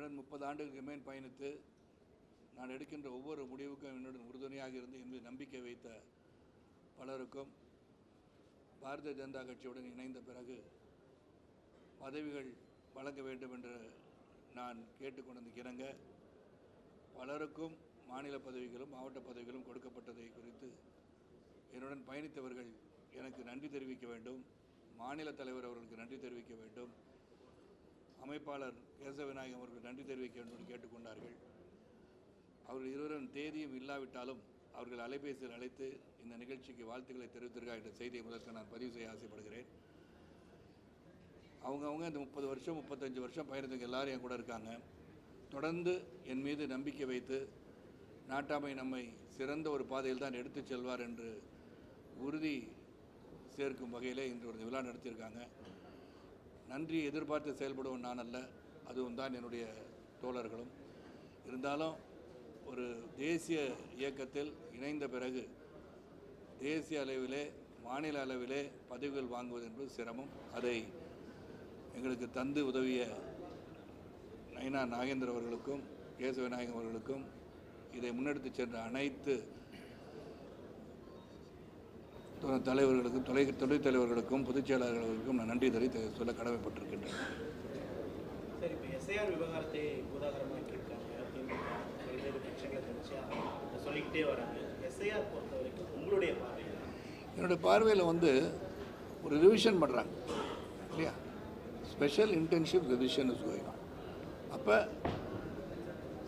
என்னுடன் முப்பது ஆண்டுகளுக்கு மேல் பயணித்து நான் எடுக்கின்ற ஒவ்வொரு முடிவுக்கும் என்னுடன் உறுதுணையாக இருந்து என் நம்பிக்கை வைத்த பலருக்கும் பாரதிய ஜனதா கட்சியுடன் இணைந்த பிறகு பதவிகள் வழங்க வேண்டும் என்று நான் கேட்டுக்கொண்டது இணங்க பலருக்கும் மாநில பதவிகளும் மாவட்ட பதவிகளும் கொடுக்கப்பட்டதை குறித்து என்னுடன் பயணித்தவர்கள் எனக்கு நன்றி தெரிவிக்க வேண்டும். மாநில தலைவர் அவர்களுக்கு நன்றி தெரிவிக்க வேண்டும். அமைப்பாளர் கேசவ விநாயகம் அவர்கள் நன்றி தெரிவிக்க வேண்டும் என்று கேட்டுக்கொண்டார்கள். அவர்கள் இருவரும் தேதியும் இல்லாவிட்டாலும் அவர்கள் அலைபேசியில் அழைத்து இந்த நிகழ்ச்சிக்கு வாழ்த்துக்களை தெரிவித்திருக்கார் என்ற செய்தியை முதற்கு நான் பதிவு செய்ய ஆசைப்படுகிறேன். அவங்கவுங்க இந்த முப்பது வருஷம் முப்பத்தஞ்சு வருஷம் பயணத்துக்கு எல்லாரும் என் கூட இருக்காங்க. தொடர்ந்து என் மீது நம்பிக்கை வைத்து நாட்டாமை நம்மை சிறந்த ஒரு பாதையில் தான் எடுத்துச் செல்வார் என்று உறுதி சேர்க்கும் வகையிலே இன்று ஒரு விழா நடத்தியிருக்காங்க. நன்றி எதிர்பார்த்து செயல்படுவோம் நான் அல்ல. அதுவும் தான் என்னுடைய தோழர்களும். இருந்தாலும் ஒரு தேசிய இயக்கத்தில் இணைந்த பிறகு தேசிய அளவிலே மாநில அளவிலே பதவிகள் வாங்குவது என்பது சிரமம். அதை எங்களுக்கு தந்து உதவிய நயனா நாகேந்திர அவர்களுக்கும் கேசவ விநாயகம் அவர்களுக்கும் இதை முன்னெடுத்து சென்ற அனைத்து தலைவர்களுக்கும் தொலை துணைத் தலைவர்களுக்கும் பொதுச் செயலாளர்களுக்கும் நான் நன்றி தெரிவித்து சொல்ல கடமைப்பட்டிருக்கின்றேன்? என்னுடைய பார்வையில் வந்து ஒரு ரிவிஷன் பண்ணுறாங்க இல்லையா? Special internship revision is going அப்போ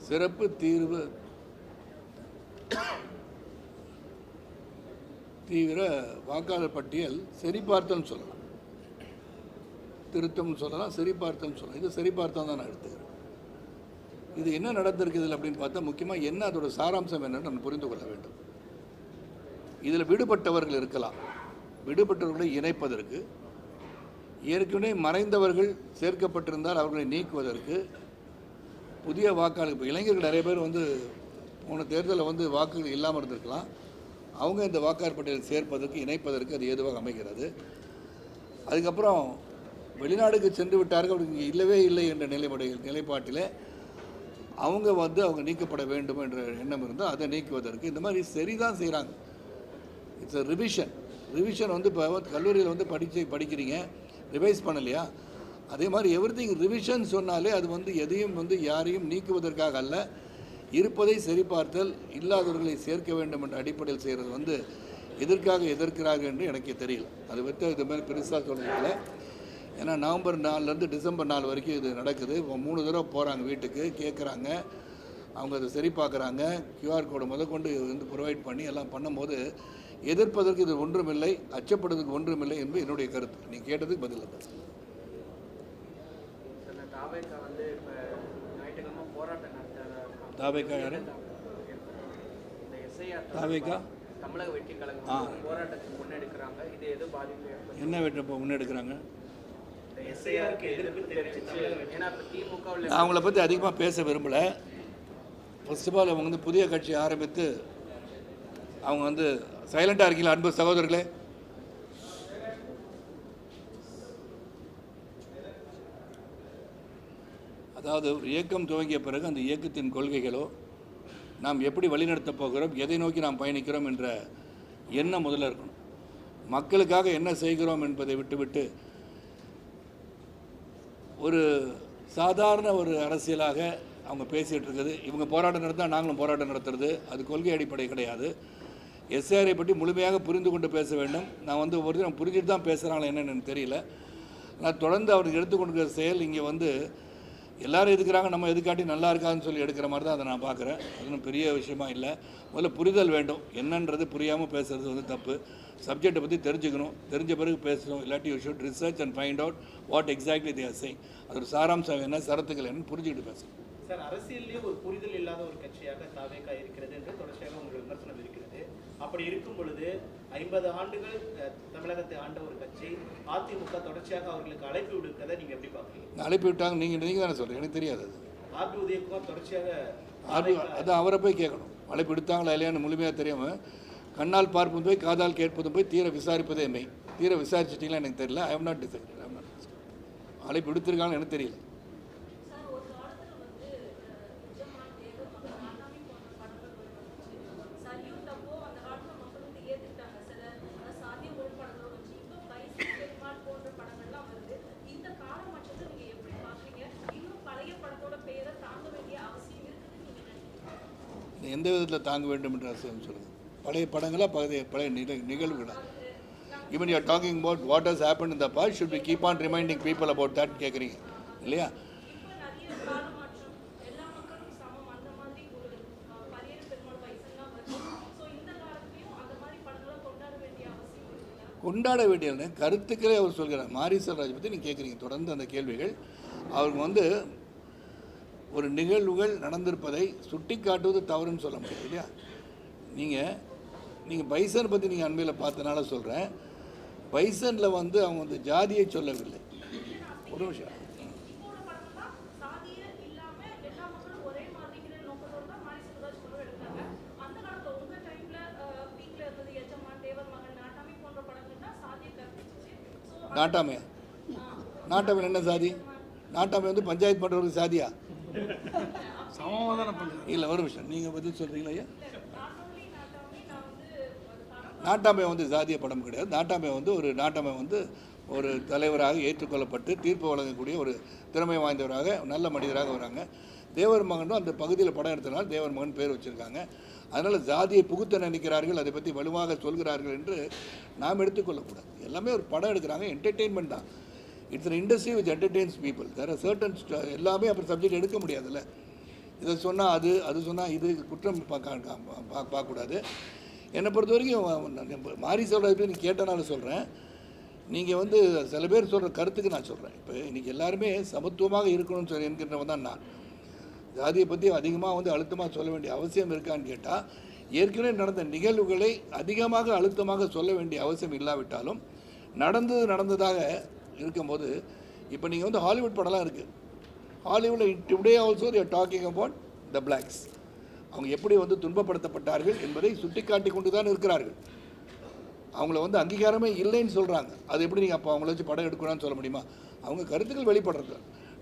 சிறப்பு தீர்வு தீவிர வாக்காளர் பட்டியல் சரிபார்த்தல்னு சொல்லலாம். திருத்தம்னு சொல்லலாம் சரிபார்த்தல்னு சொல்லலாம். இது சரிபார்த்தம் தான் நான் எடுத்துக்கிறேன். இது என்ன நடந்திருக்கு இதில் அப்படின்னு பார்த்தா முக்கியமாக என்ன அதோட சாராம்சம் என்னன்னு நம்ம புரிந்து கொள்ள வேண்டும். இதில் விடுபட்டவர்கள் இருக்கலாம். விடுபட்டவர்களை இணைப்பதற்கு ஏற்கனவே மறைந்தவர்கள் சேர்க்கப்பட்டிருந்தால் அவர்களை நீக்குவதற்கு புதிய வாக்காளர் இப்போ இளைஞர்கள் நிறைய பேர் வந்து போன தேர்தலில் வந்து வாக்குகள் இல்லாமல் இருந்திருக்கலாம். அவங்க இந்த வாக்காளர் பட்டியலில் சேர்ப்பதற்கு இணைப்பதற்கு அது ஏதுவாக அமைகிறது. அதுக்கப்புறம் வெளிநாடுக்கு சென்று விட்டார்கள் அப்படி இல்லவே இல்லை என்ற நிலைப்படை நிலைப்பாட்டில் அவங்க வந்து அவங்க நீக்கப்பட வேண்டும் என்ற எண்ணம் இருந்தால் அதை நீக்குவதற்கு. இந்த மாதிரி சரிதான் செய்கிறாங்க. இட்ஸ் அ ரிவிஷன் ரிவிஷன் வந்து இப்போ கல்லூரியில் வந்து படித்து படிக்கிறீங்க ரிவைஸ் பண்ணலையா? அதே மாதிரி எவ்ரி திங் ரிவிஷன் சொன்னாலே அது வந்து எதையும் வந்து யாரையும் நீக்குவதற்காக அல்ல. இருப்பதை சரிபார்த்தல் இல்லாதவர்களை சேர்க்க வேண்டும் என்ற அடிப்படையில் செய்கிறது வந்து எதற்காக எதிர்க்கிறார்கள் என்று எனக்கு தெரியல. அது பற்றி இது மாதிரி பெருசாக சொல்கிறதில்ல ஏன்னா நவம்பர் நாலுலேருந்து டிசம்பர் நாலு வரைக்கும் இது நடக்குது. இப்போ மூணு தடவை போகிறாங்க வீட்டுக்கு கேட்குறாங்க. அவங்க அதை சரி பார்க்குறாங்க கியூஆர் கோடு முதற்கொண்டு வந்து ப்ரொவைட் பண்ணி எல்லாம் பண்ணும்போது எதிர்ப்பதற்கு இது ஒன்றுமில்லை அச்சப்படுவதற்கு ஒன்றுமில்லை என்பது என்னுடைய கருத்து. நீ கேட்டதுக்கு பதில். இல்லை சில தாவேக்கா வந்து இப்போ ஞாயிற்றுக்கிழமை போராட்டம் நடத்துறதா இருக்காங்க. தாவேக்கா யாரு? தாவேக்கா? தமிழக வெற்றி கழகம் ஆ. போராட்டத்துக்கு முன்னெடுக்கிறாங்க. இது எது பாதிப்பு என்ன முன்னெடுக்கிறாங்க? வெற்றி திமுகவில் நான் அவங்கள பற்றி அதிகமாக பேச விரும்பலை. ஃபர்ஸ்ட் ஆஃப் ஆல் அவங்க வந்து புதிய கட்சி ஆரம்பித்து அவங்க வந்து சைலண்டாக இருக்கீங்களா அன்பு சகோதரர்களே? அதாவது ஒரு இயக்கம் துவங்கிய பிறகு அந்த இயக்கத்தின் கொள்கைகளோ நாம் எப்படி வழிநடத்தப் போகிறோம் எதை நோக்கி நாம் பயணிக்கிறோம் என்ற எண்ணம் முதல்ல இருக்கணும். மக்களுக்காக என்ன செய்கிறோம் என்பதை விட்டுவிட்டு ஒரு சாதாரண ஒரு அரசியலாக அவங்க பேசிகிட்டு இருக்குது. இவங்க போராட்டம் நடத்தால் நாங்களும் போராட்டம் நடத்துறது. அது கொள்கை அடிப்படை கிடையாது. எஸ்ஆரை பற்றி முழுமையாக புரிந்து கொண்டு பேச வேண்டும். நான் வந்து ஒரு தினம் புரிஞ்சுட்டு தான் பேசுகிறாங்களா என்னன்னு தெரியல. நான் தொடர்ந்து அவருக்கு எடுத்துக்கொண்டிருக்கிற செயல் இங்கே வந்து எல்லாரும் எதுக்குறாங்க? நம்ம எதுக்காட்டி நல்லா இருக்காதுன்னு சொல்லி எடுக்கிற மாதிரி தான் அதை நான் பார்க்குறேன். அதுவும் பெரிய விஷயமா இல்லை. முதல்ல புரிதல் வேண்டும். என்னன்றது புரியாமல் பேசுறது வந்து தப்பு. சப்ஜெக்டை பற்றி தெரிஞ்சுக்கணும். தெரிஞ்ச பிறகு பேசணும். இல்லாட்டி you should research and find out what exactly they're saying அதோட சாராம்சம் என்ன சரத்துக்கள் என்னன்னு புரிஞ்சுக்கிட்டு பேசணும். சார் அரசியல்லேயே ஒரு புரிதல் இல்லாத ஒரு கட்சியாக தாவேக்கா இருக்கிறது என்று தொடர்ச்சியாக உங்கள் விமர்சனம் இருக்கிறது. அப்படி இருக்கும் பொழுது ஐம்பது ஆண்டுகள் தமிழகத்தை ஆண்ட ஒரு கட்சி அதிமுக தொடர்ச்சியாக அவர்களுக்கு அழைப்பு விடுக்கிறதை நீங்க எப்படி பார்க்குறீங்க? நான் அனுப்பி விட்டாங்க நீங்கள் நீங்கள் தானே சொல்கிறீங்க எனக்கு தெரியாது அது. ஆர்பி உதயகுமார் தொடர்ச்சியாக அது அதான் அவரை போய் கேட்கணும். அழைப்பு எடுத்தாங்களா இல்லையான்னு முழுமையாக தெரியாமல் கண்ணால் பார்ப்பதும் போய் காதால் கேட்பதும் போய் தீர விசாரிப்பதே மெய். தீர விசாரிச்சிட்டிங்களா எனக்கு தெரியல. ஐ ஹவ் நாட் டிசைட் அழைப்பு எடுத்திருக்காங்கன்னு எனக்கு தெரியல. எந்த தாங்க வேண்டும் என்று அவசியம் சொல்லுது பழைய படங்களாக பழைய பழைய நிக நிகழ்வுகளாக even you are talking about what has happen இந்த the should be keep on reminding people about that கேட்குறீங்க இல்லையா கொண்டாட வேண்டிய கருத்துக்களே அவர் சொல்கிறார் மாரி செல்வராஜ் பற்றி நீங்கள் கேட்குறீங்க தொடர்ந்து அந்த கேள்விகள் அவருக்கு வந்து ஒரு நிகழ்வுகள் நடந்திருப்பதை சுட்டி காட்டுவது தவறுன்னு சொல்ல முடியாது இல்லையா? நீங்கள் நீங்கள் பைசன் பற்றி நீங்கள் அண்மையில் பார்த்தனால சொல்கிறேன் பைசனில் வந்து அவங்க வந்து ஜாதியை சொல்லவில்லை. ஒரு நிமிஷம். நாட்டாமை. நாட்டாமையா நாட்டாமை என்ன சாதி? நாட்டாமை வந்து பஞ்சாயத்து பண்ணுறவருக்கு சாதியா? சமாதானம் பண்ணுறது இல்லை ஒரு நிமிஷம். நீங்கள் பதில் சொல்கிறீங்களா ஐயா? நாட்டாமை வந்து சாதிய படம் கிடையாது. நாட்டாமை வந்து ஒரு நாட்டாமை வந்து ஒரு தலைவராக ஏற்றுக்கொள்ளப்பட்டு தீர்ப்பு வழங்கக்கூடிய ஒரு திறமை வாய்ந்தவராக நல்ல மனிதராக வராங்க. தேவர் மகனும் அந்த பகுதியில் படம் எடுத்தனால் தேவர் மகன் பேர் வச்சுருக்காங்க. அதனால் ஜாதியை புகுத்த நினைக்கிறார்கள் அதை பற்றி வலுவாக சொல்கிறார்கள் என்று நாம் எடுத்துக்கொள்ளக்கூடாது எல்லாமே ஒரு படம் எடுக்கிறாங்க என்டர்டெயின்மெண்ட் தான். It's an industry which entertains people there are certain எல்லாமே அப்புறம் சப்ஜெக்ட் எடுக்க முடியாதுல்ல. இதை சொன்னால் அது அது சொன்னால் இது குற்றம் பார்க்க பா- பார்க்கக்கூடாது. என்னை பொறுத்த வரைக்கும் மாறி சொல்கிறது நீ கேட்டனால சொல்கிறேன் நீங்கள் வந்து சில பேர் சொல்கிற கருத்துக்கு நான் சொல்கிறேன் இப்போ இன்றைக்கி எல்லாருமே சமத்துவமாக இருக்கணும்னு சொல்லி என்கின்றவன் தான் நான். ஜாதியை பற்றி அதிகமாக வந்து அழுத்தமாக சொல்ல வேண்டிய அவசியம் இருக்கான்னு கேட்டால் ஏற்கனவே நடந்த நிகழ்வுகளை அதிகமாக அழுத்தமாக சொல்ல வேண்டிய அவசியம் இல்லாவிட்டாலும் நடந்தது நடந்ததாக இருக்கும்போது இப்போ நீங்கள் வந்து ஹாலிவுட் படம்லாம் இருக்குது ஹாலிவுட்டில் today also they're talking about the blacks அவங்க எப்படி வந்து துன்பப்படுத்தப்பட்டார்கள் என்பதை சுட்டிக்காட்டி கொண்டு தான் இருக்கிறார்கள். அவங்கள வந்து அங்கீகாரமே இல்லைன்னு சொல்கிறாங்க அது எப்படி நீங்கள் அப்போ அவங்கள வச்சு படம் எடுக்கணும்னு சொல்ல முடியுமா? அவங்க கருத்துக்கள் வெளிப்படுறது.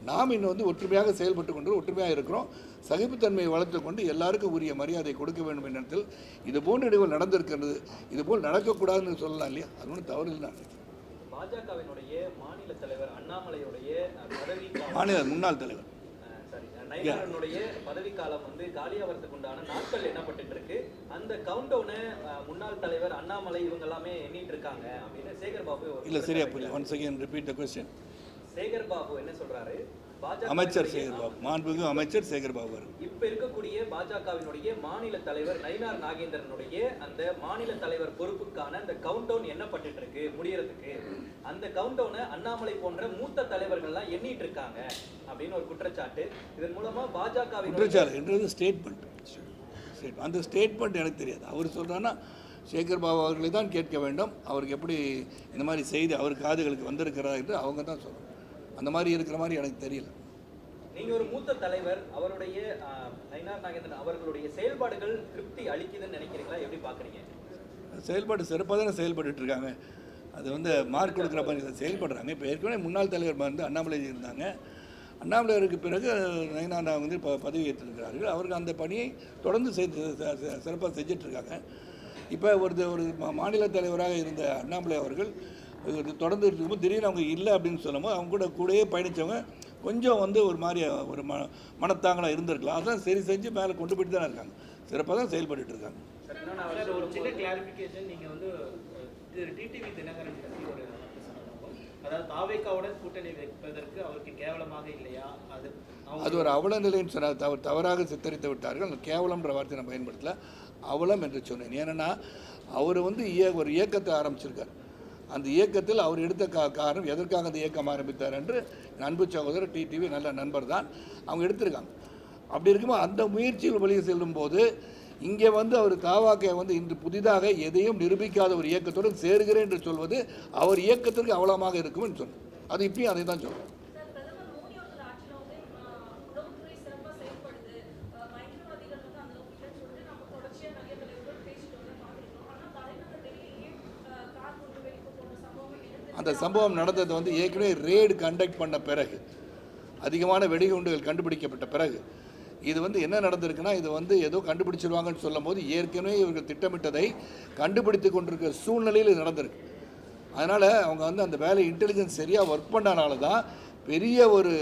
நாம் இன்னும் வந்து ஒற்றுமையாக செயல்பட்டு கொண்டு ஒற்றுமையாக இருக்கிறோம். சகிப்புத்தன்மையை வளர்த்து கொண்டு எல்லாருக்கும் உரிய மரியாதை கொடுக்க வேண்டும் என்ற இடத்தில் இது போன்ற நிகழ்வு நடந்திருக்கிறது. இது போல் நடக்கக்கூடாதுன்னு சொல்லலாம் இல்லையா? அது ஒன்றும் தவறு இல்லை பாஜகவினுடைய மாநில தலைவர் அண்ணாமலையுடைய பதவி காலம் மாநில முன்னாள் தலைவர். நயனாரனுடைய பதவி காலம் வந்து காலியாவதுக்கு உண்டான நாட்கள் எண்ணப்பட்டு இருக்கு அந்த கவுண்ட் டவுனை முன்னாள் தலைவர் அண்ணாமலை இவங்க எல்லாமே எண்ணிட்டு இருக்காங்க அப்படின்னு சேகர் பாபு இல்லை சரியா புரியல. Once again repeat the question Sekar Babu என்ன சொல்றாரு? அமைச்சர் சேகர் பாபு மாண்புமிகு அமைச்சர் சேகர் பாபு அவர்கள். இப்ப இருக்கக்கூடிய பாஜகவினுடைய மாநில தலைவர் நயினார் நாகேந்திரனுடைய அந்த மாநில தலைவர் பொறுப்புக்கான அந்த கவுண்ட் டவுன் எண்ணப்பட்டு இருக்கு முடியறதுக்கு? அந்த கவுண்ட் டவுனை அண்ணாமலை போன்ற மூத்த தலைவர்கள்லாம் எண்ணிட்டு இருக்காங்க அப்படின்னு ஒரு குற்றச்சாட்டு. இதன் மூலமா பாஜகவினுடைய குற்றச்சாட்டுன்றது ஸ்டேட்மெண்ட் ஸ்டேட் அந்த ஸ்டேட்மெண்ட் எனக்கு தெரியாது. அவர் சொல்கிறான்னா சேகர் பாபு அவர்களை தான் கேட்க வேண்டும். அவருக்கு எப்படி இந்த மாதிரி செய்தி அவர் காதுகளுக்கு வந்திருக்கிறதா என்று அவங்க தான் சொல்லணும். அந்த மாதிரி இருக்கிற மாதிரி எனக்கு தெரியல. நீங்க ஒரு மூத்த தலைவர் அவருடைய ஆஹ், நயினார் நாகேந்திரன் அவர்களுடைய செயல்பாடுகள் திருப்தி அளிக்குதுன்னு நினைக்கிறீங்களா? எப்படி பாக்குறீங்க செயல்பாடு சிறப்பாக தானே செயல்பட்டுட்டு இருக்காங்க. அது வந்து மார்க் கொடுக்குற மாதிரி செயல்படுறாங்க. இப்போ ஏற்கனவே முன்னாள் தலைவர் வந்து அண்ணாமலை இருந்தாங்க. அண்ணாமலையருக்கு பிறகு நயனாண்டா வந்து இப்போ பதவி ஏற்றிருக்கிறார்கள். அவருக்கு அந்த பணியை தொடர்ந்து செய்து சிறப்பாக செஞ்சிட்ருக்காங்க இப்போ ஒரு ஒரு மாநில தலைவராக இருந்த அண்ணாமலை அவர்கள் தொடர்ந்து இருக்கும்போது திடீர்னு அவங்க இல்லை அப்படின்னு சொல்லும்போது அவங்க கூட கூடயே பயணித்தவங்க கொஞ்சம் வந்து ஒரு மாதிரி ஒரு ம மனத்தாங்களாக இருந்திருக்கலாம். அதான் சரி செஞ்சு மேலே கொண்டு போயிட்டு தானே இருக்காங்க. சிறப்பாக தான் செயல்பட்டுட்டு இருக்காங்க. சார் இன்னொன்னு சார், அவர் ஒரு சின்ன சொல்லும்போது- கிளாரிஃபிகேஷன் நீங்க வந்து அஹ், திரு டிடிவி தினகரன் பற்றி ஒரு வார்த்தை சொன்னதாகவும், அதாவது தாவேக்காவுடன் கூட்டணி வைப்பதற்கு அவருக்கு கேவலமாக இல்லையா? அது ஒரு அவல நிலைன்னு சொன்னார் தவறு தவறாக சித்தரித்து விட்டார்கள். கேவலம்ன்ற வார்த்தையை நான் பயன்படுத்தல. அவலம் என்று சொன்னேன். ஏன்னா அவர் வந்து இய ஒரு இயக்கத்தை ஆரம்பிச்சிருக்கார். அந்த இயக்கத்தில் அவர் எடுத்த கா காரணம் எதற்காக அந்த இயக்கம் ஆரம்பித்தார் என்று அன்பு சகோதரர் டிடிவி நல்ல நண்பர் தான் அவங்க எடுத்திருக்காங்க. அப்படி இருக்கும்போது அந்த முயற்சியில் வழியே செல்லும்போது இங்கே வந்து அவர் தாவாக்கை வந்து இன்று புதிதாக எதையும் நிரூபிக்காத ஒரு இயக்கத்துடன் சேருகிறேன் என்று சொல்வது அவர் இயக்கத்திற்கு அவலமாக இருக்கும் என்று சொன்னார் அது இப்பயும் அதை தான் சொல்கிறேன் சார் பிரதமர் மோடி அவர்கள் ஆட்சியில் வந்து ஆஹ், உளவுத்துறை சிறப்பாக செயல்படுது ஆஹ், பயங்கரவாதிகள் வந்து அந்த அளவுக்கு இல்லைன்னு சொல்லிட்டு நம்ம தொடர்ச்சியாக நிறைய தலைவர்கள் பேசிட்டு வந்து பார்த்துருக்கோம் ஆனால் தலைநகர் டெல்லியிலேயே ஆஹ், கார் கொண்டு வெளிக்கு போன சம்பவம் எடுத்து அந்த சம்பவம் நடந்தது வந்து ஏற்கனவே ரேடு கண்டக்ட் பண்ண பிறகு அதிகமான வெடிகுண்டுகள் கண்டுபிடிக்கப்பட்ட பிறகு இது வந்து என்ன நடந்திருக்குன்னா இது வந்து ஏதோ கண்டுபிடிச்சிருவாங்கன்னு சொல்லும்போது ஏற்கனவே இவர்கள் திட்டமிட்டதை கண்டுபிடித்து கொண்டிருக்கிற சூழ்நிலையில் இது நடந்திருக்கு. அதனால் அவங்க வந்து அந்த வேலை இன்டெலிஜென்ஸ் சரியாக ஒர்க் பண்ணனால தான் பெரிய ஒரு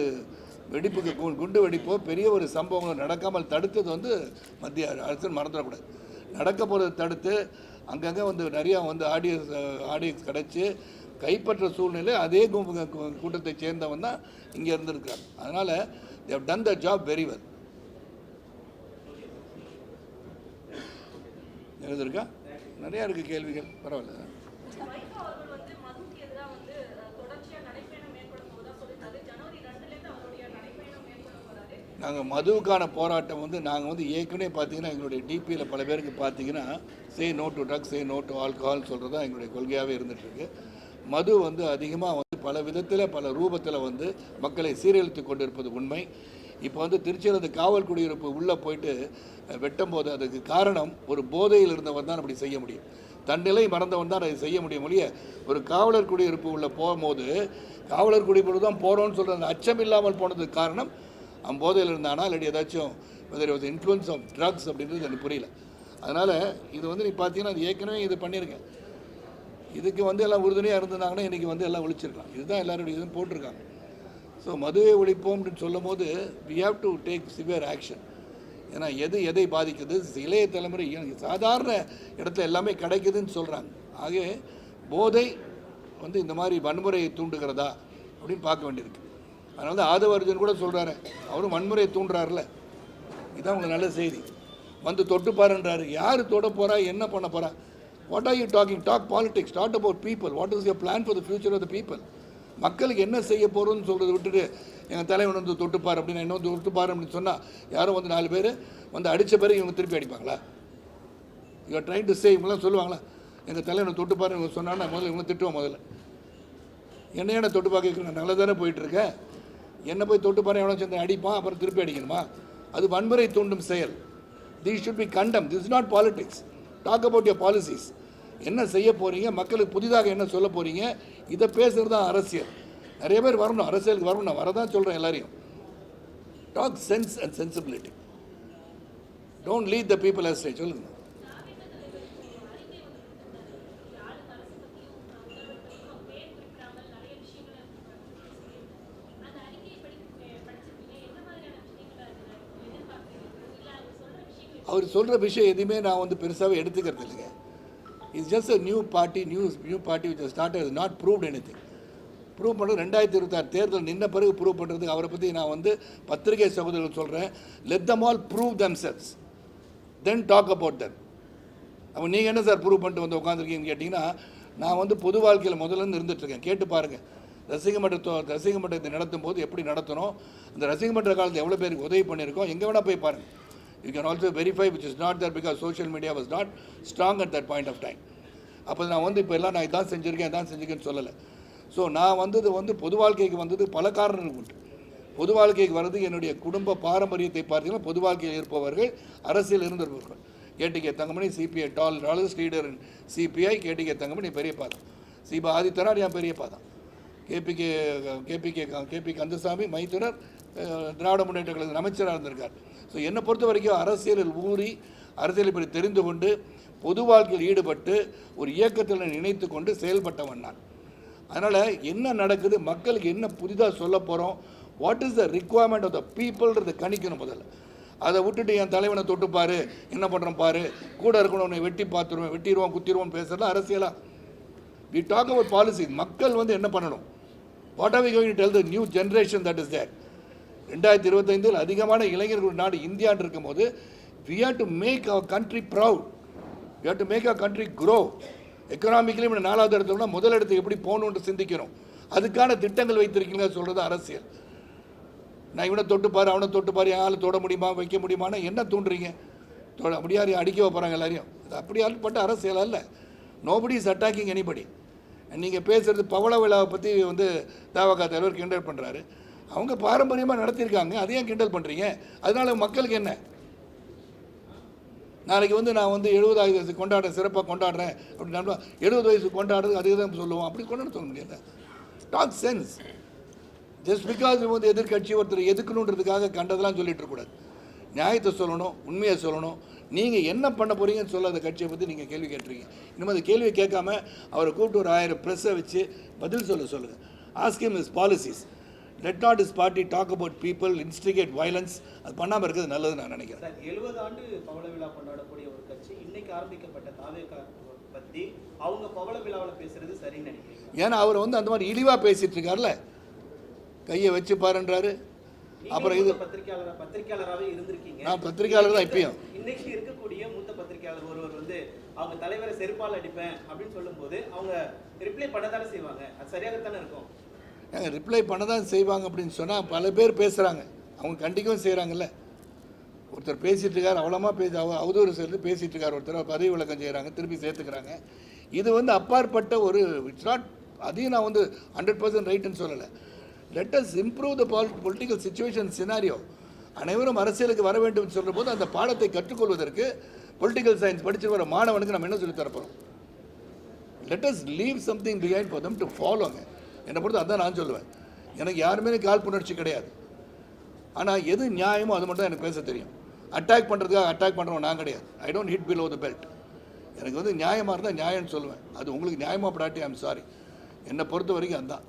வெடிப்புக்கு கு- குண்டு வெடிப்போ பெரிய ஒரு சம்பவங்கள் நடக்காமல் தடுத்தது வந்து மத்திய அரசு மறந்துடக்கூடாது. நடக்க போகிறத தடுத்து அங்கங்கே வந்து நிறையா வந்து ஆடியன்ஸ் ஆடியன்ஸ் கிடச்சி கைப்பற்ற சூழ்நிலை அதே கூட்டத்தை சேர்ந்தவன் தான் இங்கே இருந்திருக்காங்க அதனால் they've done the job very well எழுதிருக்கா நிறையா இருக்குது கேள்விகள். பரவாயில்ல. நாங்கள் மதுவுக்கான போராட்டம் வந்து நாங்கள் வந்து ஏற்கனவே பார்த்தீங்கன்னா எங்களுடைய டிபியில் பல பேருக்கு பார்த்தீங்கன்னா say no to drugs say no to alcohol சொல்கிறது தான் எங்களுடைய கொள்கையாகவே இருந்துகிட்ருக்கு மது வந்து அதிகமாக வந்து பல விதத்தில் பல ரூபத்தில் வந்து மக்களை சீரழித்து கொண்டிருப்பது உண்மை. இப்போ வந்து திருச்சியில் அந்த காவல் குடியிருப்பு உள்ளே போயிட்டு வெட்டும் போது அதுக்கு காரணம் ஒரு போதையில் இருந்தவன் தான் அப்படி செய்ய முடியும். தன்னிலை மறந்தவன் தான் அதை செய்ய முடியும் ஒழிய ஒரு காவலர் குடியிருப்பு உள்ளே போகும்போது காவலர் குடியிருப்பு தான் போகிறோன்னு சொல்கிற அந்த அச்சம் இல்லாமல் போனதுக்கு காரணம் அவன் போதையில் இருந்தானா இல்லாட்டி ஏதாச்சும் வெதர் இன்ஃப்ளூயன்ஸ் ஆஃப் ட்ரக்ஸ் அப்படின்றது எனக்கு புரியல. அதனால் இது வந்து நீ பார்த்தீங்கன்னா அது ஏற்கனவே இது பண்ணியிருக்கேன் இதுக்கு வந்து எல்லாம் உறுதுணையாக இருந்திருந்தாங்கன்னா இன்றைக்கி வந்து எல்லாம் ஒழிச்சிருக்கலாம். இதுதான் எல்லாருடைய இதுவும் போட்டிருக்காங்க. ஸோ மதுவை ஒழிப்போம் அப்படின்னு சொல்லும் போது we have to take severe action ஏன்னா எது எதை பாதிக்குது? இளைய தலைமுறை சாதாரண இடத்துல எல்லாமே கிடைக்குதுன்னு சொல்கிறாங்க ஆகவே போதை வந்து இந்த மாதிரி வன்முறையை தூண்டுகிறதா அப்படின்னு பார்க்க வேண்டியிருக்கு. அதனால தான் ஆதவர்ஜன் கூட சொல்கிறாரு அவரும் வன்முறையை தூண்டுறாருல. இதுதான் உங்களுக்கு நல்ல செய்தி. வந்து தொட்டு பாருன்றாரு யார் தொட போகிறா என்ன பண்ண போகிறா what are you talking talk politics that about people what is your plan for the future of the people மக்களுக்கு என்ன செய்ய போகிறோம்னு சொல்கிறத விட்டுட்டு எங்கள் தலைவன் வந்து தொட்டுப்பார் அப்படின்னு என்ன வந்து தொட்டுப்பார் அப்படின்னு சொன்னால் யாரும் வந்து நாலு பேர் வந்து அடித்த பிறகு இவங்க திருப்பி அடிப்பாங்களா? யூஆர் ட்ரைங் டு சே இவங்களாம் சொல்லுவாங்களா? எங்கள் தலைவனை தொட்டுப்பார் இவங்க சொன்னான்னா முதல்ல இவங்க திட்டுவோம் முதல்ல. என்ன என்ன தொட்டுப்பா கேட்குறேன் நல்லா தானே போயிட்டுருக்கேன் என்ன போய் தொட்டுப்பார் எவ்வளோ சேர்ந்து அடிப்பான் அப்புறம் திருப்பி அடிக்கணுமா? அது வன்முறை தூண்டும் செயல். These should be condemn this is not politics talk about your policies என்ன செய்ய போகிறீங்க மக்களுக்கு புதிதாக என்ன சொல்ல போகிறீங்க இதை பேசுகிறது தான் அரசியல். நிறைய பேர் வரணும். அரசியலுக்கு வரணும். நான் வரதான் சொல்கிறேன் எல்லாரையும். Talk sense and sensibility don't lead the people astray சொல்லுங்க. அவர் சொல்கிற விஷயம் எதுவுமே நான் வந்து பெருசாகவே எடுத்துக்கிறது இல்லைங்க. It's just a new party news new party which start is not proved anything prove பண்ணுறது ரெண்டாயிரத்தி இருபத்தாறு தேர்தல் நின்ன பிறகு ப்ரூவ் பண்ணுறதுக்கு அவரை பற்றி நான் வந்து பத்திரிகை சகோதரர்கள் சொல்கிறேன் let them all prove themselves then talk about them அப்போ நீங்கள் என்ன சார் ப்ரூவ் பண்ணிட்டு வந்து உட்காந்துருக்கீங்கன்னு கேட்டிங்கன்னா நான் வந்து பொது வாழ்க்கையில் முதல்ல இருந்து இருந்துகிட்ருக்கேன் கேட்டு பாருங்கள் ரசிக மன்றத்தோ ரசிக மன்றத்தை நடத்தும் போது எப்படி நடத்தணும்? அந்த ரசிக மன்ற காலத்தில் எவ்வளோ பேருக்கு உதவி பண்ணியிருக்கோம்? எங்கே வேணால் போய் பாருங்கள் you can also verify which is not that because social media was not strong at that point of time அப்போ நான் வந்து இப்போ எல்லாம் நான் இதான் செஞ்சுருக்கேன் இதான் செஞ்சுருக்கேன்னு சொல்லலை. ஸோ நான் வந்தது வந்து பொது வாழ்க்கைக்கு வந்தது பல காரணங்கள் உண்டு. பொது வாழ்க்கைக்கு வர்றது என்னுடைய குடும்ப பாரம்பரியத்தை பார்த்தீங்கன்னா பொது வாழ்க்கையில் இருப்பவர்கள் அரசியல் இருந்திருப்பவர்கள் கேடிகே தங்கமணி சிபிஐ டால் dollars leader CPI KDK Thangamani பெரியப்பா தான். சிபா ஆதித்தனார் என் பெரியப்பா தான். கேபிகே கேபிகே கேபி கந்தசாமி மைத்துனர் திராவிட முன்னேற்ற கழகத்தின் அமைச்சராக இருந்திருக்கார். ஸோ என்னை பொறுத்த வரைக்கும் அரசியலில் ஊறி அரசியலை பற்றி தெரிந்து கொண்டு பொது வாழ்க்கையில் ஈடுபட்டு ஒரு இயக்கத்தில் நினைத்து கொண்டு செயல்பட்டவன் நான். அதனால் என்ன நடக்குது மக்களுக்கு என்ன புதிதாக சொல்ல போகிறோம் what is the requirement of the பீப்புள்ன்றதை கணிக்கணும் முதல்ல. அதை விட்டுட்டு என் தலைவனை தொட்டு என்ன பண்ணுறோம் பாரு கூட இருக்கணும் வெட்டி பார்த்துருவேன் வெட்டிடுவோம் குத்திடுவோம் பேசுகிறதா அரசியலாக வி டாக் அவர் பாலிசி மக்கள் வந்து என்ன பண்ணணும்? What are we going tell the new generation that is there ரெண்டாயிரத்தி இருபத்தைந்தில் அதிகமான இளைஞர்கள் நாடு இந்தியான்னு இருக்கும்போது we have to make our country proud we have to make our country grow economically நாலாவது இடத்துல முதல் இடத்துக்கு எப்படி போகணுன்ட்டு சிந்திக்கிறோம். அதுக்கான திட்டங்கள் வைத்திருக்கீங்க சொல்கிறது அரசியல். நான் இவனை தொட்டு பாரு அவனை தொட்டு பாரு என் தொட முடியுமா வைக்க முடியுமானா என்ன தூண்டுறீங்க? தொட முடியாது அடிக்க போகிறாங்க எல்லாரையும். அது அப்படி பட்ட அரசியல் அல்ல. நோபடி இஸ் அட்டாக்கிங் எனிபடி நீங்கள் பேசுகிறது பவள விழாவை பற்றி வந்து தாவகா தலைவர் கிண்டல் பண்ணுறாரு அவங்க பாரம்பரியமாக நடத்தியிருக்காங்க. அதையும் கிண்டல் பண்ணுறீங்க அதனால மக்களுக்கு என்ன? நாளைக்கு வந்து நான் வந்து எழுபதாவது வயசு கொண்டாடுறேன் சிறப்பாக கொண்டாடுறேன் அப்படின்னு எழுபது வயசு கொண்டாடுறது அதுக்கு தான் சொல்லுவோம். அப்படி கொண்டாட சொல்ல முடியல டாக் சென்ஸ் ஜஸ்ட் பிகாஸ் வந்து எதிர்கட்சி ஒருத்தர் எதுக்கணுன்றதுக்காக கண்டதெல்லாம் சொல்லிட்டு இருக்கக்கூடாது நியாயத்தை சொல்லணும் உண்மையை சொல்லணும். நீங்கள் என்ன பண்ண போகிறீங்கன்னு சொல்ல அந்த கட்சியை பற்றி நீங்கள் கேள்வி கேட்டுறீங்க இனிமேல் அந்த கேள்வியை கேட்காம அவரை கூப்பிட்டு ஒரு ஆயிரம் ப்ரெஸ்ஸை வச்சு பதில் சொல்ல சொல்லுங்கள் ask him his policies let not his party talk about people instigate violence அது பண்ணாமல் இருக்கிறது நல்லது நான் நினைக்கிறேன். எழுபது ஆண்டு பவள விழா கொண்டாடக்கூடிய ஒரு கட்சி இன்னைக்கு ஆரம்பிக்கப்பட்ட தாவேகா பத்தி அவங்க பவள விழாவில் பேசுறது சரின்னு நினைக்கிறீங்க ஏன்னா அவர் வந்து அந்த மாதிரி இழிவாக பேசிட்டு இருக்கார்ல கையை வச்சு பாருன்றாரு. அப்புறம் இது மூத்த பத்திரிக்கையாளர் பத்திரிக்கையாளராகவே இருந்திருக்கீங்க. நான் பத்திரிக்கையாளர் தான் இப்பயும். இன்னைக்கு இருக்கக்கூடிய மூத்த பத்திரிக்கையாளர் ஒருவர் வந்து அவங்க தலைவரை செருப்பால் அடிப்பேன் அப்படின்னு சொல்லும்போது அவங்க ரிப்ளை பண்ணதானே செய்வாங்க. அது சரியாகத்தானே இருக்கும். ஏங்க ரிப்ளை பண்ண தான் செய்வாங்க அப்படின்னு சொன்னால் பல பேர் பேசுகிறாங்க அவங்க கண்டிக்கவும் செய்கிறாங்கல்ல ஒருத்தர் பேசிகிட்டு இருக்கார் அவ்வளோமா பேச அவ அவதூறு சேர்ந்து பேசிகிட்டு இருக்கார் ஒருத்தர் பதவி விளக்கம் செய்கிறாங்க திருப்பி சேர்த்துக்கிறாங்க. இது வந்து அப்பாற்பட்ட ஒரு இட்ஸ் நாட் அதையும் நான் வந்து ஹண்ட்ரட் பர்சன்ட் ரைட்டுன்னு சொல்லலை. லெட் அஸ் இம்ப்ரூவ் த பால் பொலிட்டிக்கல் சுச்சுவேஷன் சினாரியோ அனைவரும் அரசியலுக்கு வர வேண்டும் சொல்கிற போது அந்த பாடத்தை கற்றுக்கொள்வதற்கு பொலிட்டிக்கல் சயின்ஸ் படிச்சு வர மாணவனுக்கு நம்ம என்ன சொல்லித் தரப்போகிறோம் let us leave something behind for them to ஃபாலோங்க என்னை பொறுத்து அதான் நான் சொல்லுவேன். எனக்கு யாருமே காழ்ப்புணர்ச்சி கிடையாது. ஆனால் எது நியாயமோ அது மட்டும் எனக்கு பேச தெரியும். அட்டாக் பண்ணுறதுக்காக அட்டாக் பண்ணுறவன் நான் கிடையாது. I don't hit below the belt எனக்கு வந்து நியாயமாக இருந்தால் நியாயம்னு சொல்லுவேன். அது உங்களுக்கு நியாயமாக படாட்டி ஐம் சாரி என்னை பொறுத்த வரைக்கும் அதுதான்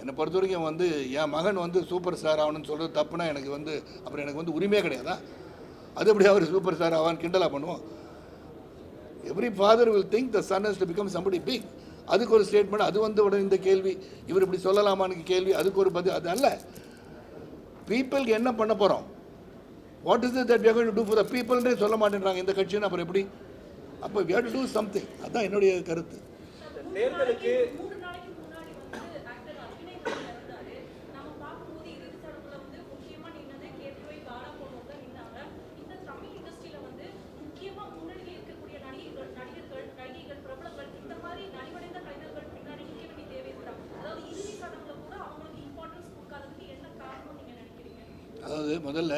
என்னை பொறுத்த வரைக்கும் வந்து என் மகன் வந்து சூப்பர் ஸ்டார் ஆகணும்னு சொல்கிறது தப்புனா எனக்கு வந்து அப்புறம் எனக்கு வந்து உரிமையே கிடையாதா? அது எப்படி அவர் சூப்பர் ஸ்டார் ஆவான்னு கிண்டலாக பண்ணுவோம்? Every father will think the son has to become somebody big அதுக்கு ஒரு ஸ்டேட்மெண்ட் அது வந்து உடனே இந்த கேள்வி இவர் இப்படி சொல்லலாமான்னு கேள்வி அதுக்கு ஒரு பதில் அது அல்ல. பீப்புளுக்கு என்ன பண்ண போகிறோம் what is that you to do for the பீப்புள்ன்றே சொல்ல மாட்டேன்றாங்க. இந்த கட்சின்னு அப்புறம் எப்படி? அப்போ வி டு டூ சம்திங் அதுதான் என்னுடைய கருத்து. தேர்தலுக்கு மூணு நாளைக்கு முன்னாடி வந்து ஆக்டர் அபிநய் வந்து இருந்தாரு நம்ம பார்க்கும்போது இறுதி சடங்குல வந்து முக்கியமா நின்னது கேபிஒய் பாலா போனவங்க தான் நின்னாங்க இந்த தமிழ் இண்டஸ்ட்ரியில வந்து முக்கியமா முன்னணியில் இருக்கக்கூடிய நடிகர்கள் நடிகர்கள் நடிகைகள் பிரபலங்கள் இந்த மாதிரி நலிவடைந்த கலைஞர்கள் பின்னாடி நிற்க வேண்டிய தேவை இருக்கா அதாவது இறுதி சடங்குல கூட அவங்களுக்கு இம்பார்ட்டன்ஸ் கொடுக்காததுக்கு என்ன காரணம் நீங்க நினைக்கிறீங்க அதாவது முதல்ல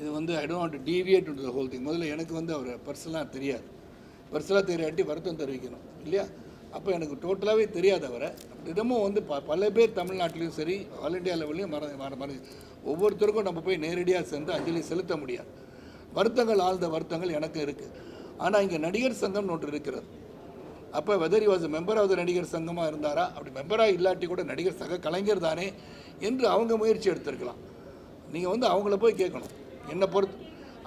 இது வந்து I don't deviate to the whole thing முதல்ல எனக்கு வந்து அவர் பர்சனலாக தெரியாது. பர்சனலாக தெரியாட்டி வருத்தம் தெரிவிக்கணும் இல்லையா? அப்போ எனக்கு டோட்டலாகவே தெரியாது அவரை. தினமும் வந்து ப பல பேர் தமிழ்நாட்டிலையும் சரி ஆல் இண்டியா லெவல்லையும் மற மற மற ஒவ்வொருத்தருக்கும் நம்ம போய் நேரடியாக சென்று அஞ்சலி செலுத்த முடியாது. வருத்தங்கள் ஆழ்ந்த வருத்தங்கள் எனக்கு இருக்குது ஆனால் இங்கே நடிகர் சங்கம்னு ஒன்று இருக்கிறது. அப்போ whether was member of the நடிகர் சங்கமாக இருந்தாரா? அப்படி மெம்பராக இல்லாட்டி கூட நடிகர் சங்க கலைஞர் தானே என்று அவங்க முயற்சி எடுத்திருக்கலாம். நீங்கள் வந்து அவங்கள போய் கேட்கணும். என்னை பொறுத்து.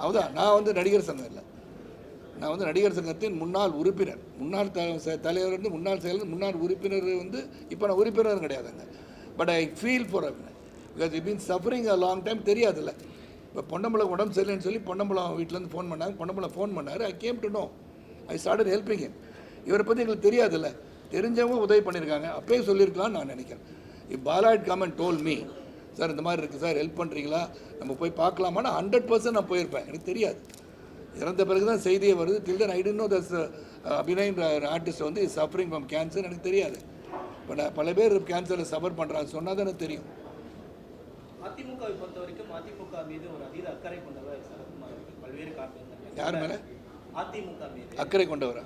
அவதான் நான் வந்து நடிகர் சங்கம் இல்லை. நான் வந்து நடிகர் சங்கத்தின் முன்னாள் உறுப்பினர். முன்னாள் த தலைவர் வந்து முன்னாள் செயலர் முன்னாள் உறுப்பினர் வந்து இப்போ நான் உறுப்பினர் கிடையாதுங்க but I feel for because it mean suffering a long time தெரியாதுல்ல. இப்போ பொன்னம்பலம் உடம்பு சரியில்லைன்னு சொல்லி பொன்னம்பலம் வீட்டிலேருந்து ஃபோன் பண்ணாங்க. பொன்னம்பலம் ஃபோன் பண்ணார். I came to know I started helping him. இவரை பற்றி எங்களுக்கு தெரியாதுல்ல. தெரிஞ்சவங்க உதவி பண்ணியிருக்காங்க. அப்பயே சொல்லியிருக்கலாம்னு நான் நினைக்கிறேன். If பாலாட் come and told me sir இந்த மாதிரி இருக்குது சார் ஹெல்ப் பண்ணுறீங்களா நம்ம போய் பார்க்கலாமான்னா ஹண்ட்ரட் பர்சன்ட் நான் போயிருப்பேன். எனக்கு தெரியாது. இறந்த பிறகு தான் செய்தியே வருது. Till then I didn't know this அபிநயன்ற artist வந்து சஃபரிங் ஃப்ரம் கேன்சர் எனக்கு தெரியாது. இப்போ நான் பல பேர் கேன்சரில் சஃபர் பண்ணுறாங்க சொன்னால் தானே தெரியும். அதிமுகவை பொறுத்த வரைக்கும் அதிமுக மீது ஒரு அதீத அக்கறை கொண்டவர் சரத்குமார் பல்வேறு காரணங்கள் யார் மேல? அதிமுக மீது. அக்கறை கொண்டவரா.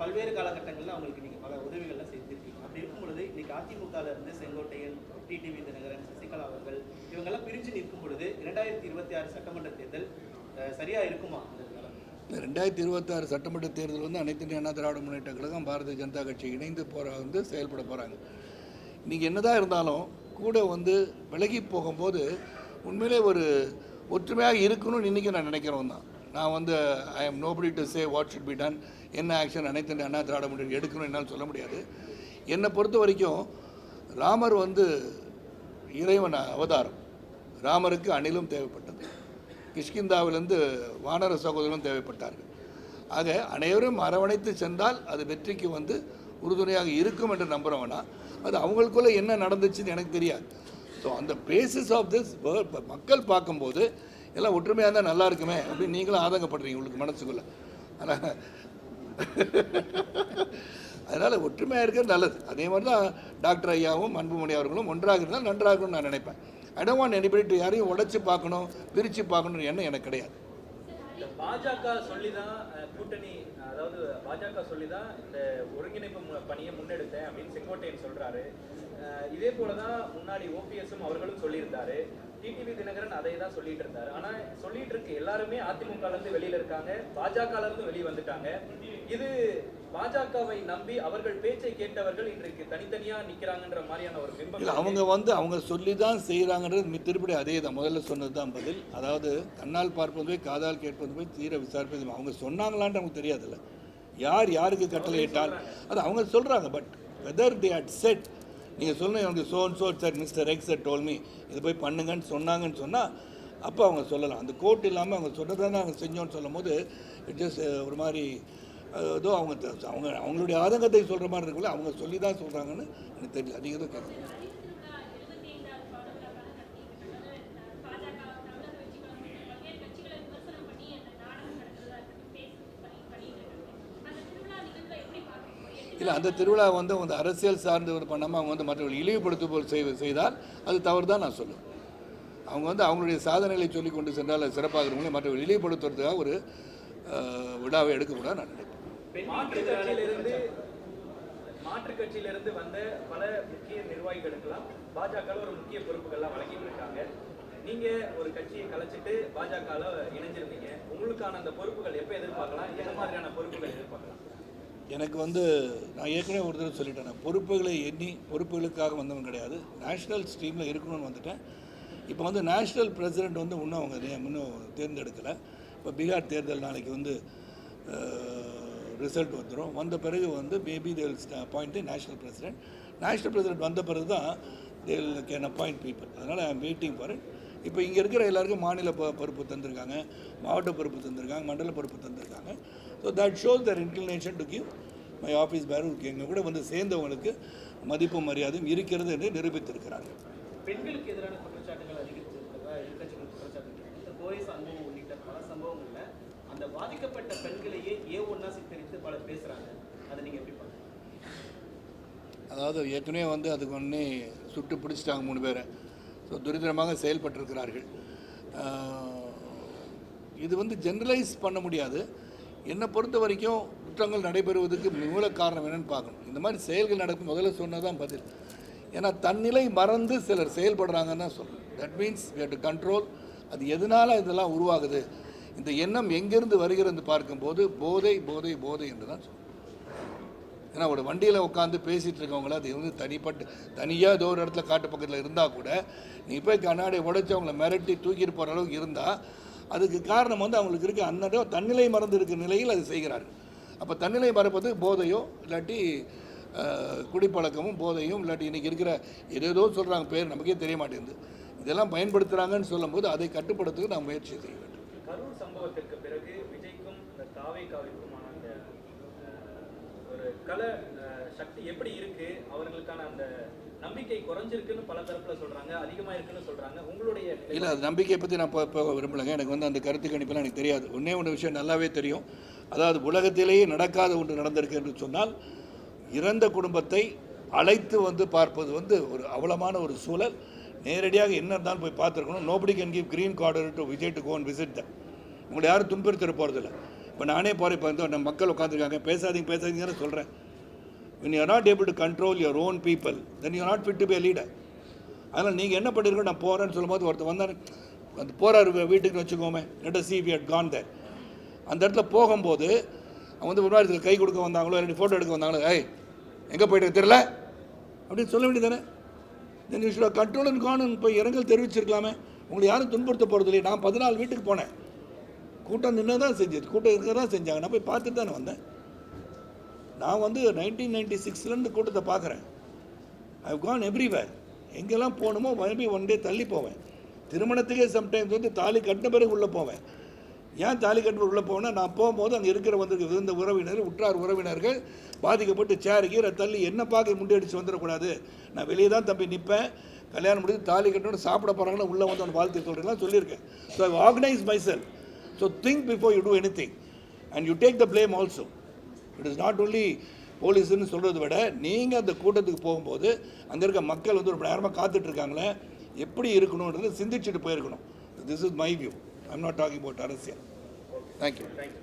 பல்வேறு காலகட்டங்களில் அவங்களுக்கு நீங்க பல உதவிகள்லாம் செய்திருக்கீங்க. அப்படி இருக்கும் பொழுது இன்னைக்கு அதிமுகல இருந்து செங்கோட்டையன் டிடிவி தினகரன் சசிகலா அவர்கள் இவங்கெல்லாம் பிரிஞ்சு நிற்கும் பொழுது இரண்டாயிரத்தி இருபத்தி ஆறு சட்டமன்ற தேர்தல் சரியா இருக்குமா இந்த ரெண்டாயிரத்தி இருபத்தாறு சட்டமன்ற தேர்தல் வந்து அனைத்து அண்ணா திராவிட முன்னேற்ற கழகம் பாரதிய ஜனதா கட்சி இணைந்து போகிற வந்து செயல்பட போகிறாங்க இன்றைக்கி என்னதான் இருந்தாலும் கூட வந்து விலகி போகும்போது உண்மையிலே ஒரு ஒற்றுமையாக இருக்கணும்னு இன்றைக்கி நான் நினைக்கிறவன் தான். நான் வந்து I am nobody to say what should be done என்ன ஆக்ஷன் அனைத்து அண்ணா திராவிட முன்னேற்ற எடுக்கணும் என்னால் சொல்ல முடியாது. என்னை பொறுத்த வரைக்கும் ராமர் வந்து இறைவன் அவதாரம். ராமருக்கு அணிலும் தேவைப்பட்டது. கிஷ்கிந்தாவிலிருந்து வானர சகோதரரும் தேவைப்பட்டார்கள். ஆக அனைவரும் அரவணைத்து சென்றால் அது வெற்றிக்கு வந்து உறுதுணையாக இருக்கும் என்று நம்புகிறவனா அது அவங்களுக்குள்ளே என்ன நடந்துச்சுன்னு எனக்கு தெரியாது. ஸோ அந்த பேசிஸ் ஆஃப் திஸ் மக்கள் பார்க்கும்போது எல்லாம் ஒற்றுமையாக இருந்தால் நல்லா இருக்குமே அப்படின்னு நீங்களும் ஆதங்கப்படுறீங்க உங்களுக்கு மனசுக்குள்ளே. ஆனால் அதனால் ஒற்றுமையாக இருக்கிறது நல்லது. அதே மாதிரி தான் டாக்டர் ஐயாவும் அன்புமணி அவர்களும் ஒன்றாக இருந்தால் நன்றாகும்னு நான் நினைப்பேன். ஐ டோன் வாண்ட் எனிபடி யாரையும் உடச்சி பார்க்கணும் பிரித்து பார்க்கணும்னு எண்ணம் எனக்கு கிடையாது. இந்த பாஜக சொல்லி தான் கூட்டணி அதாவது பாஜக சொல்லி தான் இந்த ஒருங்கிணைப்பு பணியை முன்னெடுத்தேன் அப்படின்னு செங்கோட்டையன் சொல்றாரு. இதே போல தான் முன்னாடி ஓபிஎஸும் அவர்களும் சொல்லியிருந்தாரு. டிடிவி தினகரன் அதை தான் சொல்லிட்டு இருந்தாரு. ஆனா சொல்லிட்டு இருக்கு எல்லாருமே அதிமுக இருந்து வெளியில இருக்காங்க. பாஜக இருந்து வெளியே வந்துட்டாங்க. இது பாஜகவை நம்பி அவர்கள் பேச்சை கேட்டவர்கள் இன்றைக்கு தனித்தனியா நிக்கிறாங்கன்ற மாதிரியான ஒரு பிம்பம் அவங்க வந்து அவங்க சொல்லி தான் செய்கிறாங்கன்றது மி- திருப்படி அதே தான். முதல்ல சொன்னது தான் பதில். அதாவது கண்ணால் பார்ப்பது போய் காதால் கேட்பது போய் தீர விசாரிப்பது அவங்க சொன்னாங்களான்னு நமக்கு தெரியாதுல்ல. யார் யாருக்கு கட்டளையிட்டால் அது அவங்க சொல்கிறாங்க but whether they had said நீங்கள் சொல்லணும் எனக்கு so and so sir mister X sir told me இது போய் பண்ணுங்கன்னு சொன்னாங்கன்னு சொன்னால் அப்போ அவங்க சொல்லலாம். அந்த கோர்ட் இல்லாமல் அவங்க சொன்னதானே நாங்கள் அவங்க செஞ்சோன்னு சொல்லும் போது இட் ஜஸ்ட் uh, ஒரு மாதிரி ஏதோ அவங்க த- அவங்க அவங்களுடைய ஆதங்கத்தை சொல்கிற மாதிரி இருக்குல்ல அவங்க சொல்லி தான் சொல்கிறாங்கன்னு எனக்கு தெரியல. அதிகம் எதுவும் இல்லை அந்த திருவிழா வந்து அவங்க அரசியல் சார்ந்து ஒரு பண்ணாமல் அவங்க வந்து மற்றவர்கள் இழிவுபடுத்து போல் செய் செய்தால் அது தவறு தான் நான் சொல்லுவேன். அவங்க வந்து அவங்களுடைய சாதனைகளை சொல்லி கொண்டு சென்றால் அது சிறப்பாக இருக்கும்போது மற்றவர்கள் இழிவுபடுத்துறதுக்காக ஒரு விழாவை எடுக்கக்கூடாது நான் நினைப்பேன் மாற்று கட்சியிலிருந்து மாற்று கட்சியிலிருந்து வந்த பல முக்கிய நிர்வாகிகளுக்கெல்லாம் பாஜக ஒரு முக்கிய பொறுப்புகள்லாம் வழங்கிட்டு இருக்காங்க நீங்க ஒரு கட்சியை கலைச்சிட்டு பாஜக இணைஞ்சிருந்தீங்க. உங்களுக்கான அந்த பொறுப்புகள் எப்ப எதிர்பார்க்கலாம்? என்ன மாதிரியான பொறுப்புகள் எதிர்பார்க்கலாம்? எனக்கு வந்து நான் ஏற்கனவே ஒரு தடவை சொல்லிட்டேன் நான் பொறுப்புகளை எண்ணி பொறுப்புகளுக்காக வந்தவன் கிடையாது. நேஷ்னல் ஸ்ட்ரீமில் இருக்கணும்னு வந்துட்டேன். இப்போ வந்து நேஷ்னல் பிரசிடெண்ட் வந்து இன்னும் அவங்க இன்னும் தேர்ந்தெடுக்கலை. இப்போ பீகார் தேர்தல் நாளைக்கு வந்து ரிசல்ட் வந்துடும் வந்த பிறகு வந்து maybe they'll appoint national president national president வந்த பிறகு தான் தேல் கேன் அப்பாயிண்ட் பீப்புள் அதனால் I am waiting for it இப்போ இங்கே இருக்கிற எல்லாருக்கும் மாநில பொறுப்பு தந்திருக்காங்க. மாவட்ட பொறுப்பு தந்திருக்காங்க. மண்டல பொறுப்பு தந்திருக்காங்க. So that shows their inclination to give my office பேருக்கு எங்கள் கூட வந்து சேர்ந்தவங்களுக்கு மதிப்பும் மரியாதையும் இருக்கிறது என்று நிரூபித்திருக்கிறாங்க பெண்களுக்கு எதிரான குற்றச்சாட்டுகள் அதிகரித்து இருக்கிறதா எதிர்கட்சிகள் குற்றச்சாட்டு இருக்காங்க. இந்த போய் சம்பவம் உள்ளிட்ட பல சம்பவங்கள்ல அந்த பாதிக்கப்பட்ட பெண்களையே ஏ ஒன்னா சித்தரித்து பலர் பேசுறாங்க. அதை நீங்க எப்படி பாக்குறீங்க அதாவது ஏற்கனவே வந்து அதுக்கு ஒன்றே சுட்டு பிடிச்சிட்டாங்க மூணு பேரை. ஸோ துரிதமாக செயல்பட்டிருக்கிறார்கள். இது வந்து ஜென்ரலைஸ் பண்ண முடியாது. என்னை பொறுத்த வரைக்கும் குற்றங்கள் நடைபெறுவதற்கு மூல காரணம் என்னன்னு பார்க்கணும். இந்த மாதிரி செயல்கள் நடக்கும் முதல்ல சொன்னதான் பதில். ஏன்னா தன்னிலை மறந்து சிலர் செயல்படுறாங்கன்னு தான் சொல்கிறேன் that means we to control அது எதனால் இதெல்லாம் உருவாகுது? இந்த எண்ணம் எங்கேருந்து வருகிறது பார்க்கும்போது போதை போதை போதை என்று தான் ஏன்னா ஒரு வண்டியில் உட்காந்து பேசிகிட்டு இருக்கவங்கள அது வந்து தனிப்பட்டு தனியாக ஏதோ ஒரு இடத்துல காட்டு பக்கத்தில் இருந்தால் கூட நீ போய் கண்ணாடி உடைச்சவங்களை மிரட்டி தூக்கிட்டு போகிற அளவுக்கு இருந்தால் அதுக்கு காரணம் வந்து அவங்களுக்கு இருக்க அன்னடம் தன்னிலை மறந்து இருக்கிற நிலையில் அது செய்கிறார்கள் அப்போ தன்னிலை மறப்பது போதையோ இல்லாட்டி குடிப்பழக்கமும் போதையும் இல்லாட்டி இன்றைக்கி இருக்கிற ஏதேதோ சொல்கிறாங்க பேர் நமக்கே தெரிய மாட்டேங்குது. இதெல்லாம் பயன்படுத்துகிறாங்கன்னு சொல்லும்போது அதை கட்டுப்படுத்துக்கு நாம் முயற்சி செய்ய வேண்டும். கரூர் சம்பவத்திற்கு பிறகு விஜய்க்கும் இந்த அந்த ஒரு சக்தி எப்படி இருக்கு? அவர்களுக்கான அந்த நம்பிக்கை குறைஞ்சிருக்குன்னு பல தரப்புல சொல்றாங்க அதிகமா இருக்குன்னு சொல்றாங்க. உங்களுடைய இல்ல இல்லை அது நம்பிக்கையை பற்றி நான் இப்போ விரும்பலைங்க. எனக்கு வந்து அந்த கருத்து கணிப்பெல்லாம் எனக்கு தெரியாது. ஒன்றே ஒன்று விஷயம் நல்லாவே தெரியும். அதாவது உலகத்திலேயே நடக்காத ஒன்று நடந்திருக்கு என்று சொன்னால் இறந்த குடும்பத்தை அழைத்து வந்து பார்ப்பது வந்து ஒரு அவலமான ஒரு சூழல். நேரடியாக என்ன இருந்தாலும் போய் பார்த்துருக்கணும். Nobody can give green corridor to Vijay to gone visit the உங்களை யாரும் துன்புறுத்திட போகிறதில்ல இப்போ நானே போகிறேன் இப்போ வந்து மக்கள் உட்காந்துருக்காங்க பேசாதீங்க பேசாதீங்கன்னு சொல்கிறேன் when you are not able to control your own people then you are not fit to be a leader. அதனால் நீங்கள் என்ன பண்ணிருக்கோம் நான் போகிறேன்னு சொல்லும்போது ஒருத்தர் வந்தார். அந்த போகிறார் வீட்டுக்கு வச்சுக்கோமே. Let see we had gone there அந்த இடத்துல போகும்போது அவன் வந்து ஒரு மாதிரி கை கொடுக்க வந்தாங்களோ ரெண்டு ஃபோட்டோ எடுக்க வந்தாங்களோ ஏய் எங்கே போயிட்டு தெரில அப்படின்னு சொல்ல வேண்டியதானே then you should control and gone போய் இரங்கல் தெரிவிச்சிருக்கலாமே. உங்களை யாரும் துன்புறுத்த போகிறது இல்லையே. நான் பதினாலு வீட்டுக்கு போனேன். கூட்டம் நின்று தான் செஞ்சது. கூட்டம் இருக்க தான் செஞ்சாங்க. நான் போய் பார்த்துட்டு தானே வந்தேன். நான் வந்து நைன்டீன் நைன்டி சிக்ஸ்லேருந்து கூட்டத்தை பார்க்குறேன். ஐ கான் எவ்ரிவேர் எங்கெல்லாம் போகணுமோ மறுபடியும் ஒன் டே தள்ளி போவேன். திருமணத்துக்கே சம்டைம்ஸ் வந்து தாலி கட்டின பிறகு உள்ளே போவேன். ஏன் தாலி கட்டின உள்ளே போவேன்னா நான் போகும்போது அங்கே இருக்கிற வந்திருக்க விருந்த உறவினர் உற்றார் உறவினர்கள் பாதிக்கப்பட்டு சேர் கீரை தள்ளி என்ன பார்க்க முண்டியடிச்சு வந்துடக்கூடாது. நான் வெளியே தான் தம்பி நிற்பேன் கல்யாணம் முடிஞ்சு தாலி கட்டணும் சாப்பிட போகிறாங்கன்னு உள்ளே வந்து அவன் வாழ்த்து சொல்கிறீங்களா சொல்லியிருக்கேன். So I organise myself so think before you do anything and you take the blame also it is not only போலீஸுன்னு சொல்கிறத விட நீங்கள் அந்த கூட்டத்துக்கு போகும்போது அங்கே இருக்க மக்கள் வந்து ஒரு நேரமாக காத்துட்ருக்காங்களே எப்படி இருக்கணுன்றதை சிந்திச்சுட்டு போயிருக்கணும். This is my view I'm not talking about அரசியல். Thank you thank you